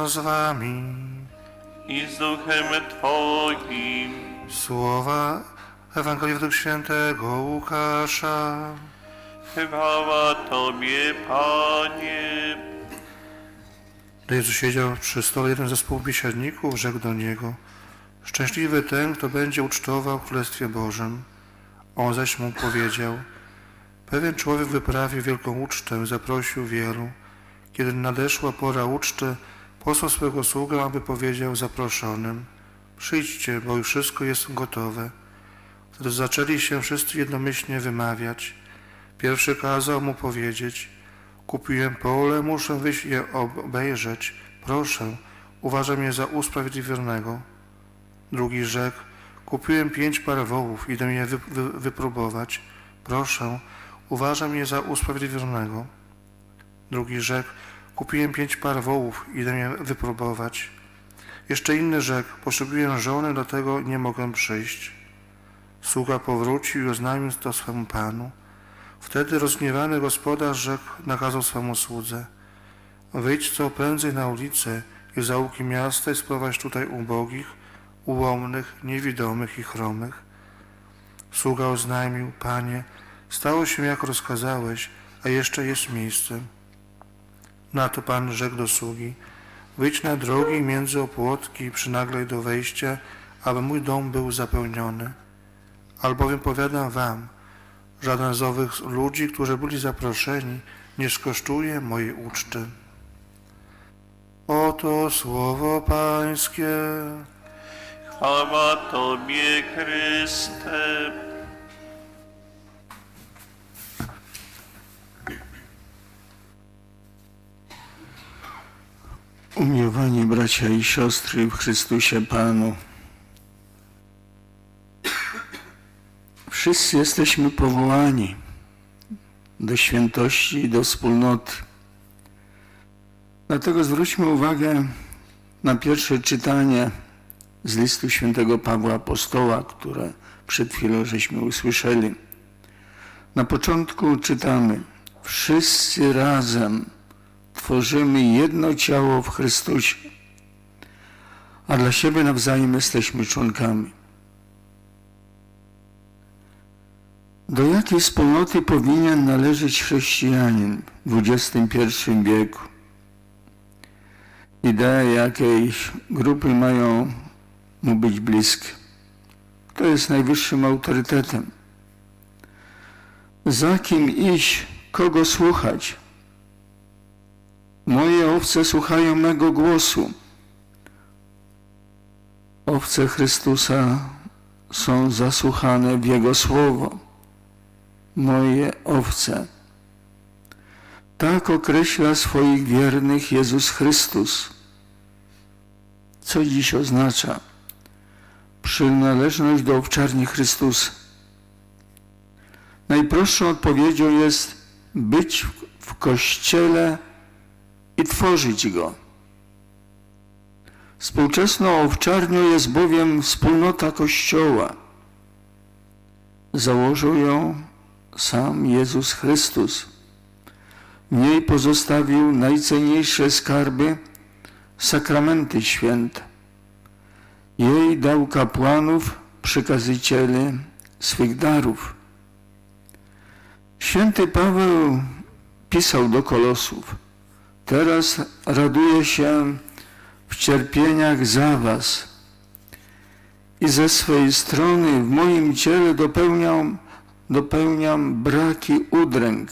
Pan z wami. i z duchem Twoim. Słowa Ewangelii według świętego Łukasza. Chwała Tobie, Panie. Gdy Jezus siedział przy stole, jeden ze współbiesiadników rzekł do Niego Szczęśliwy ten, kto będzie ucztował w Królestwie Bożym. On zaś mu powiedział Pewien człowiek wyprawił wielką ucztę, zaprosił wielu. Kiedy nadeszła pora uczty, posłał swego sługę, aby powiedział zaproszonym Przyjdźcie, bo już wszystko jest gotowe. Wtedy zaczęli się wszyscy jednomyślnie wymawiać. Pierwszy kazał mu powiedzieć Kupiłem pole, muszę wyjść je obejrzeć. Proszę, uważam je za usprawiedliwionego. Drugi rzekł, kupiłem pięć par wołów, idę je wy, wy, wypróbować. Proszę, uważam je za usprawiedliwionego. Drugi rzekł, kupiłem pięć par wołów, idę je wypróbować. Jeszcze inny rzekł, potrzebuję żony, dlatego nie mogę przyjść. Sługa powrócił i oznajmił to swemu panu. Wtedy rozgniewany gospodarz rzekł, nakazał swemu słudze. Wyjdź co prędzej na ulicę i zaułki miasta i sprowadź tutaj ubogich, ułomnych, niewidomych i chromych. Sługa oznajmił, panie, stało się jak rozkazałeś, a jeszcze jest miejsce. Na to pan rzekł do sługi, wyjdź na drogi między opłotki i przynaglej do wejścia, aby mój dom był zapełniony. Albowiem powiadam wam, Żaden z owych ludzi, którzy byli zaproszeni, nie skosztuje mojej uczty. Oto słowo Pańskie. Chwała Tobie, Chryste. Umiłowani bracia i siostry w Chrystusie Panu. Wszyscy jesteśmy powołani do świętości i do wspólnoty. Dlatego zwróćmy uwagę na pierwsze czytanie z listu świętego Pawła Apostoła, które przed chwilą żeśmy usłyszeli. Na początku czytamy: Wszyscy razem tworzymy jedno ciało w Chrystusie, a dla siebie nawzajem jesteśmy członkami. Do jakiej wspólnoty powinien należeć chrześcijanin w XXI wieku? Idee jakiejś grupy mają mu być bliskie. Kto jest najwyższym autorytetem? Za kim iść? Kogo słuchać? Moje owce słuchają mego głosu. Owce Chrystusa są zasłuchane w Jego słowo. Moje owce. Tak określa swoich wiernych Jezus Chrystus. Co dziś oznacza? Przynależność do owczarni Chrystusa. Najprostszą odpowiedzią jest być w Kościele i tworzyć go. Współczesną owczarnią jest bowiem wspólnota Kościoła. Założył ją sam Jezus Chrystus. W niej pozostawił najcenniejsze skarby, sakramenty święte. Jej dał kapłanów, przekazycieli swych darów. Święty Paweł pisał do Kolosów. Teraz raduję się w cierpieniach za was i ze swej strony w moim ciele dopełniam, dopełniam braki udręk.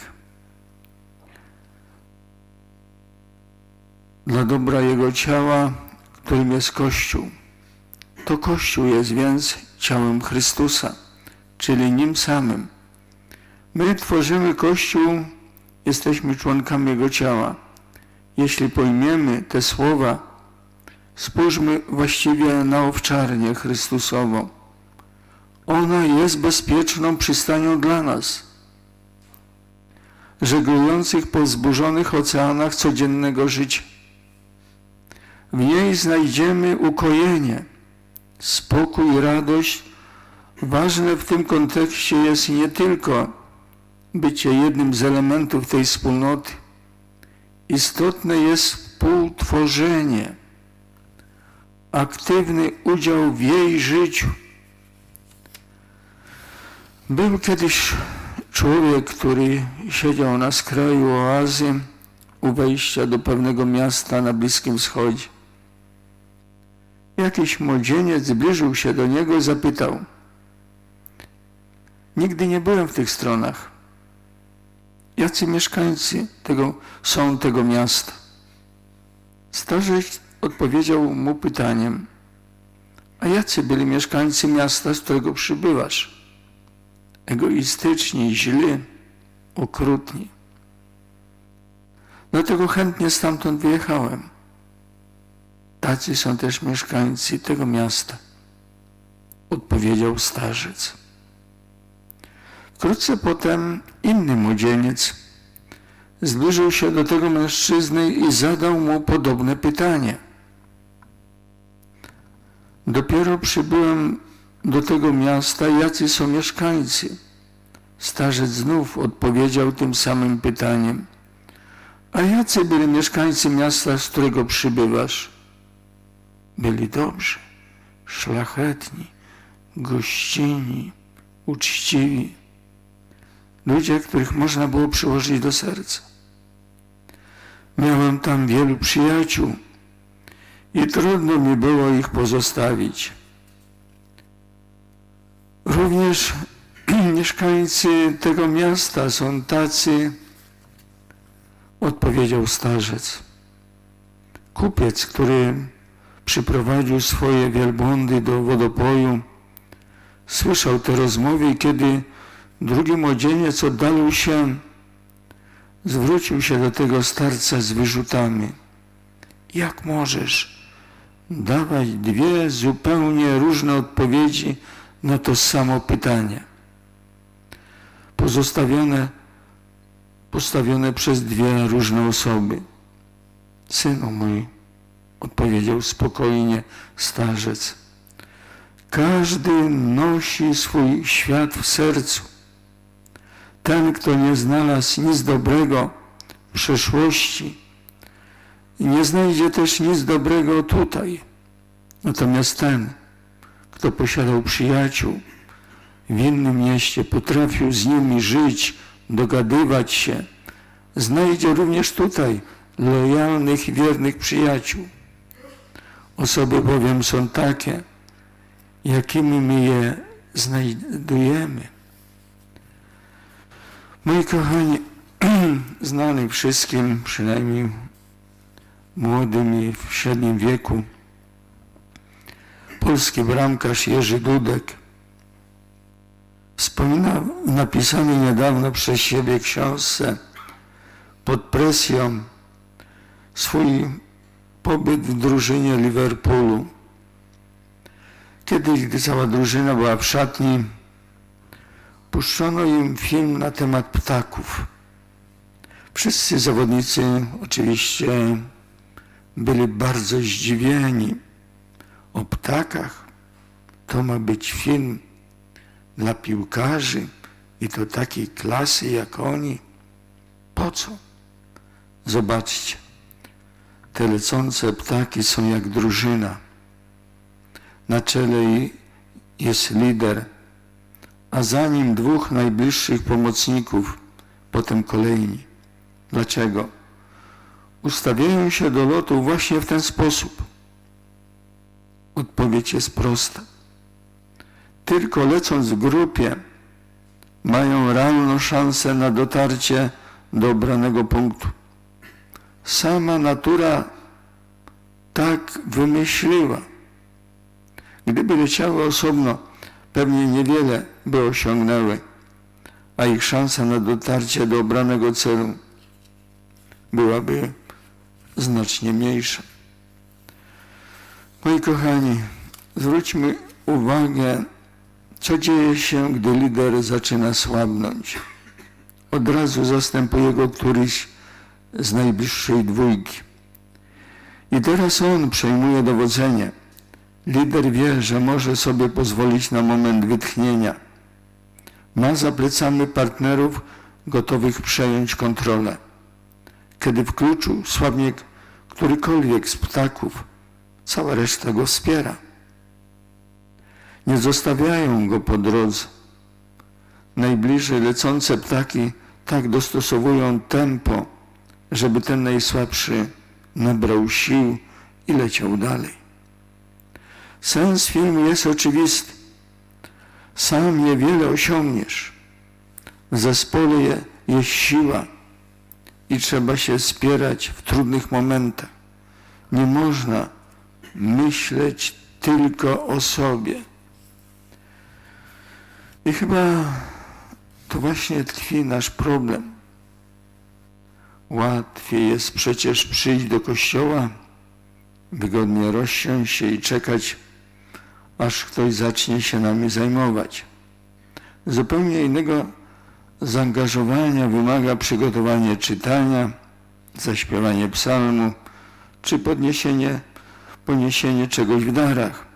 Dla dobra Jego ciała, którym jest Kościół. To Kościół jest więc ciałem Chrystusa, czyli Nim samym. My tworzymy Kościół, jesteśmy członkami Jego ciała. Jeśli pojmiemy te słowa, spójrzmy właściwie na owczarnię Chrystusową. Ona jest bezpieczną przystanią dla nas, żeglujących po wzburzonych oceanach codziennego życia. W niej znajdziemy ukojenie, spokój i radość. Ważne w tym kontekście jest nie tylko bycie jednym z elementów tej wspólnoty, Istotne jest współtworzenie, aktywny udział w jej życiu. Był kiedyś człowiek, który siedział na skraju oazy u wejścia do pewnego miasta na Bliskim Wschodzie. Jakiś młodzieniec zbliżył się do niego i zapytał: Nigdy nie byłem w tych stronach. Jacy mieszkańcy tego, są tego miasta? Starzec odpowiedział mu pytaniem: A jacy byli mieszkańcy miasta, z którego przybywasz? Egoistyczni, źli, okrutni. Dlatego chętnie stamtąd wyjechałem. Tacy są też mieszkańcy tego miasta, odpowiedział starzec. Wkrótce potem inny młodzieniec zbliżył się do tego mężczyzny i zadał mu podobne pytanie. Dopiero przybyłem do tego miasta, jacy są mieszkańcy. Starzec znów odpowiedział tym samym pytaniem. A jacy byli mieszkańcy miasta, z którego przybywasz? Byli dobrzy, szlachetni, gościnni, uczciwi. Ludzie, których można było przyłożyć do serca. Miałem tam wielu przyjaciół i trudno mi było ich pozostawić. Również mieszkańcy tego miasta są tacy, odpowiedział starzec. Kupiec, który przyprowadził swoje wielbłądy do wodopoju, słyszał te rozmowy kiedy drugi młodzieniec oddalił się, zwrócił się do tego starca z wyrzutami. Jak możesz dawać dwie zupełnie różne odpowiedzi na to samo pytanie? Pozostawione, postawione przez dwie różne osoby. Synu mój, odpowiedział spokojnie starzec. Każdy nosi swój świat w sercu. Ten, kto nie znalazł nic dobrego w przeszłości, nie znajdzie też nic dobrego tutaj. Natomiast ten, kto posiadał przyjaciół w innym mieście, potrafił z nimi żyć, dogadywać się, znajdzie również tutaj lojalnych wiernych przyjaciół. Osoby bowiem są takie, jakimi my je znajdujemy. Moi kochani, znany wszystkim, przynajmniej młodym i w średnim wieku, polski bramkarz Jerzy Dudek wspomina w napisanej niedawno przez siebie książce pod presją swój pobyt w drużynie Liverpoolu. Kiedyś, gdy cała drużyna była w szatni, puszczono im film na temat ptaków. Wszyscy zawodnicy oczywiście byli bardzo zdziwieni. O ptakach to ma być film dla piłkarzy i to takiej klasy jak oni. Po co? Zobaczcie, te lecące ptaki są jak drużyna. Na czele jest lider, a za nim dwóch najbliższych pomocników, potem kolejni. Dlaczego? Ustawiają się do lotu właśnie w ten sposób. Odpowiedź jest prosta. Tylko lecąc w grupie mają realną szansę na dotarcie do obranego punktu. Sama natura tak wymyśliła. Gdyby leciały osobno, pewnie niewiele by osiągnęły, a ich szansa na dotarcie do obranego celu byłaby znacznie mniejsza. Moi kochani, zwróćmy uwagę, co dzieje się, gdy lider zaczyna słabnąć. Od razu zastępuje go któryś z najbliższej dwójki. I teraz on przejmuje dowodzenie. Lider wie, że może sobie pozwolić na moment wytchnienia. Ma za plecami partnerów gotowych przejąć kontrolę. Kiedy w kluczu słabnie którykolwiek z ptaków, cała reszta go wspiera. Nie zostawiają go po drodze. Najbliżej lecące ptaki tak dostosowują tempo, żeby ten najsłabszy nabrał sił i leciał dalej. Sens filmu jest oczywisty. Sam niewiele osiągniesz. W zespole je- jest siła i trzeba się spierać w trudnych momentach. Nie można myśleć tylko o sobie. I chyba to właśnie tkwi nasz problem. Łatwiej jest przecież przyjść do kościoła, wygodnie rozsiąść się i czekać, aż ktoś zacznie się nami zajmować. Zupełnie innego zaangażowania wymaga przygotowanie czytania, zaśpiewanie psalmu czy podniesienie, poniesienie czegoś w darach.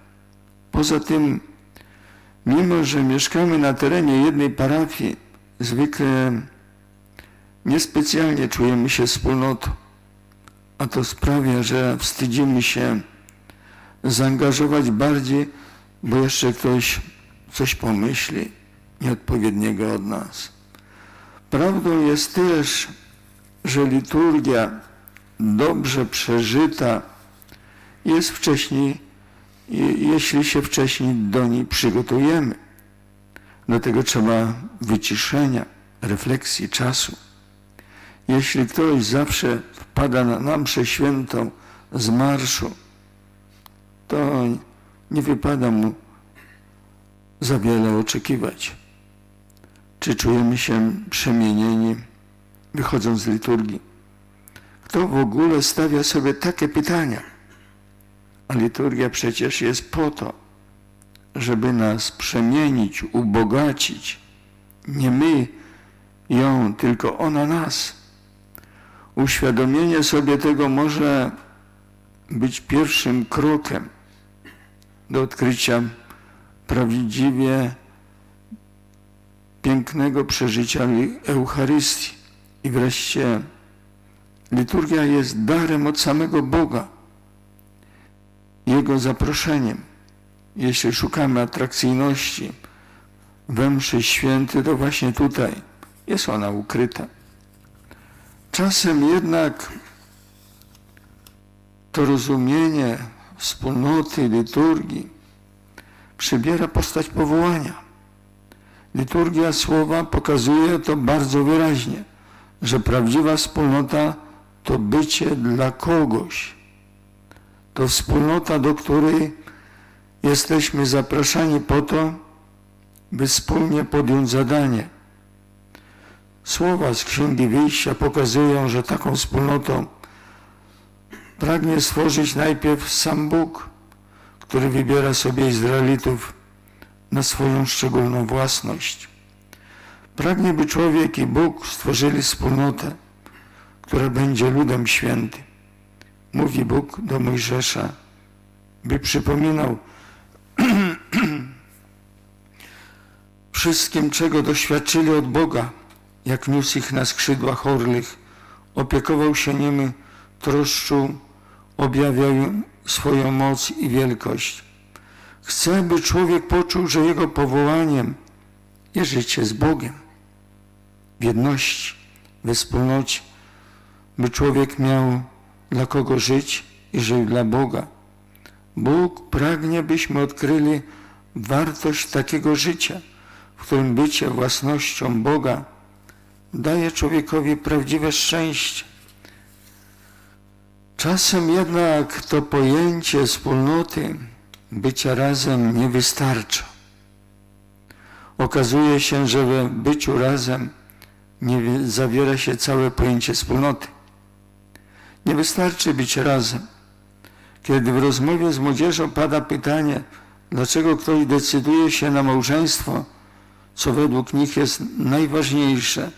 Poza tym, mimo że mieszkamy na terenie jednej parafii, zwykle niespecjalnie czujemy się wspólnotą, a to sprawia, że wstydzimy się zaangażować bardziej, bo jeszcze ktoś coś pomyśli nieodpowiedniego od nas. Prawdą jest też, że liturgia dobrze przeżyta jest wcześniej, je- jeśli się wcześniej do niej przygotujemy. Do tego trzeba wyciszenia, refleksji, czasu. Jeśli ktoś zawsze wpada na, na mszę świętą z marszu, to nie wypada mu za wiele oczekiwać. Czy czujemy się przemienieni, wychodząc z liturgii? Kto w ogóle stawia sobie takie pytania? A liturgia przecież jest po to, żeby nas przemienić, ubogacić. Nie my ją, tylko ona nas. Uświadomienie sobie tego może być pierwszym krokiem do odkrycia prawdziwie pięknego przeżycia Eucharystii. I wreszcie liturgia jest darem od samego Boga, Jego zaproszeniem. Jeśli szukamy atrakcyjności we mszy święty, to właśnie tutaj jest ona ukryta. Czasem jednak to rozumienie wspólnoty, liturgii przybiera postać powołania. Liturgia słowa pokazuje to bardzo wyraźnie, że prawdziwa wspólnota to bycie dla kogoś. To wspólnota, do której jesteśmy zapraszani po to, by wspólnie podjąć zadanie. Słowa z Księgi Wyjścia pokazują, że taką wspólnotą pragnie stworzyć najpierw sam Bóg, który wybiera sobie Izraelitów na swoją szczególną własność. Pragnie, by człowiek i Bóg stworzyli wspólnotę, która będzie ludem świętym. Mówi Bóg do Mojżesza, by przypominał wszystkim, czego doświadczyli od Boga, jak niósł ich na skrzydłach orlich, opiekował się nimi, troszczył, objawiał im swoją moc i wielkość. Chce, by człowiek poczuł, że jego powołaniem jest życie z Bogiem, w jedności, we wspólnocie, by człowiek miał dla kogo żyć i żył dla Boga. Bóg pragnie, byśmy odkryli wartość takiego życia, w którym bycie własnością Boga daje człowiekowi prawdziwe szczęście. Czasem jednak to pojęcie wspólnoty, bycia razem nie wystarcza. Okazuje się, że we byciu razem nie wi- zawiera się całe pojęcie wspólnoty. Nie wystarczy być razem. Kiedy w rozmowie z młodzieżą pada pytanie, dlaczego ktoś decyduje się na małżeństwo, co według nich jest najważniejsze,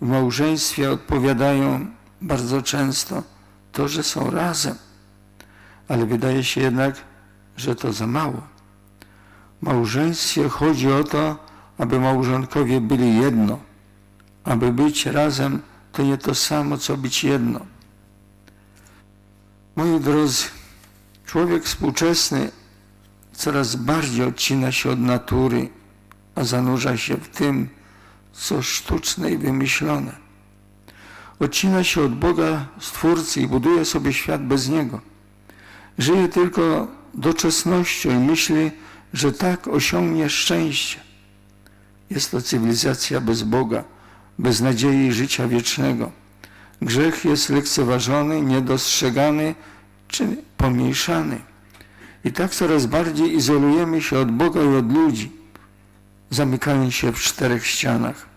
w małżeństwie odpowiadają bardzo często to, że są razem. Ale wydaje się jednak, że to za mało. W małżeństwie chodzi o to, aby małżonkowie byli jedno. Aby być razem, to nie to samo, co być jedno. Moi drodzy, człowiek współczesny coraz bardziej odcina się od natury, a zanurza się w tym, co sztuczne i wymyślone. Odcina się od Boga, Stwórcy i buduje sobie świat bez Niego. Żyje tylko doczesnością i myśli, że tak osiągnie szczęście. Jest to cywilizacja bez Boga, bez nadziei życia wiecznego. Grzech jest lekceważony, niedostrzegany czy pomniejszany. I tak coraz bardziej izolujemy się od Boga i od ludzi, zamykając się w czterech ścianach.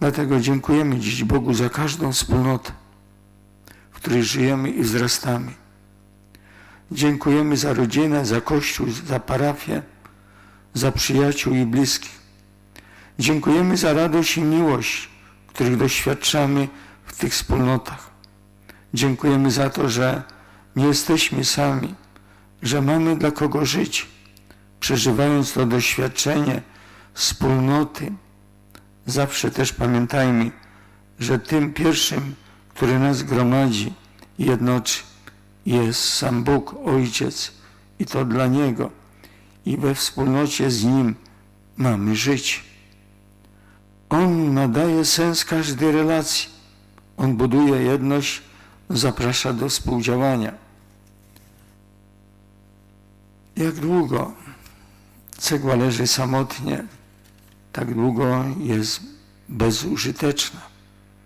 Dlatego dziękujemy dziś Bogu za każdą wspólnotę, w której żyjemy i wzrastamy. Dziękujemy za rodzinę, za Kościół, za parafię, za przyjaciół i bliskich. Dziękujemy za radość i miłość, których doświadczamy w tych wspólnotach. Dziękujemy za to, że nie jesteśmy sami, że mamy dla kogo żyć, przeżywając to doświadczenie wspólnoty. Zawsze też pamiętajmy, że tym pierwszym, który nas gromadzi i jednoczy, jest sam Bóg, Ojciec i to dla Niego i we wspólnocie z Nim mamy żyć. On nadaje sens każdej relacji. On buduje jedność, zaprasza do współdziałania. Jak długo cegła leży samotnie, tak długo jest bezużyteczna.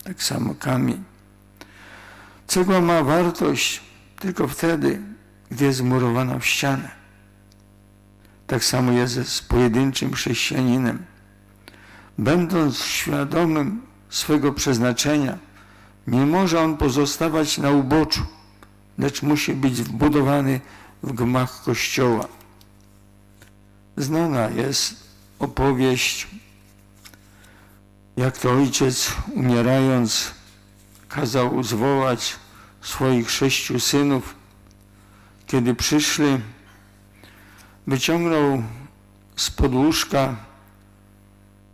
Tak samo kamień. Cegła ma wartość tylko wtedy, gdy jest wmurowana w ścianę. Tak samo jest z pojedynczym chrześcijaninem. Będąc świadomym swego przeznaczenia, nie może on pozostawać na uboczu, lecz musi być wbudowany w gmach Kościoła. Znana jest opowieść, jak to ojciec umierając kazał zwołać swoich sześciu synów. Kiedy przyszli, wyciągnął z podłóżka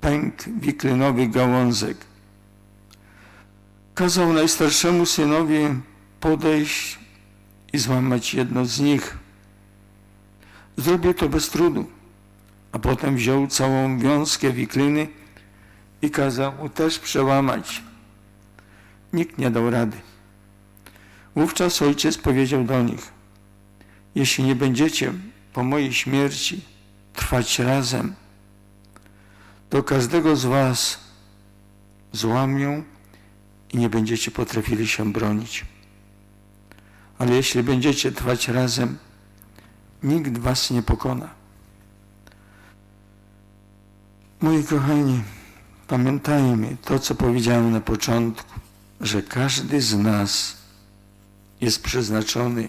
pęk wiklinowy gałązek. Kazał najstarszemu synowi podejść i złamać jedno z nich. Zrobił to bez trudu, a potem wziął całą wiązkę wikliny i kazał mu też przełamać. Nikt nie dał rady. Wówczas ojciec powiedział do nich, jeśli nie będziecie po mojej śmierci trwać razem, to każdego z was złamią i nie będziecie potrafili się bronić. Ale jeśli będziecie trwać razem, nikt was nie pokona. Moi kochani, pamiętajmy to, co powiedziałem na początku, że każdy z nas jest przeznaczony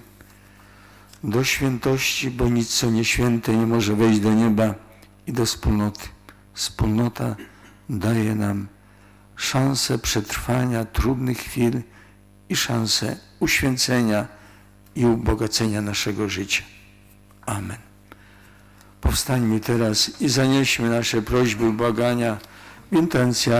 do świętości, bo nic co nie święte nie może wejść do nieba i do wspólnoty. Wspólnota daje nam szansę przetrwania trudnych chwil i szansę uświęcenia i ubogacenia naszego życia. Amen. Powstańmy teraz i zanieśmy nasze prośby błagania w intencjach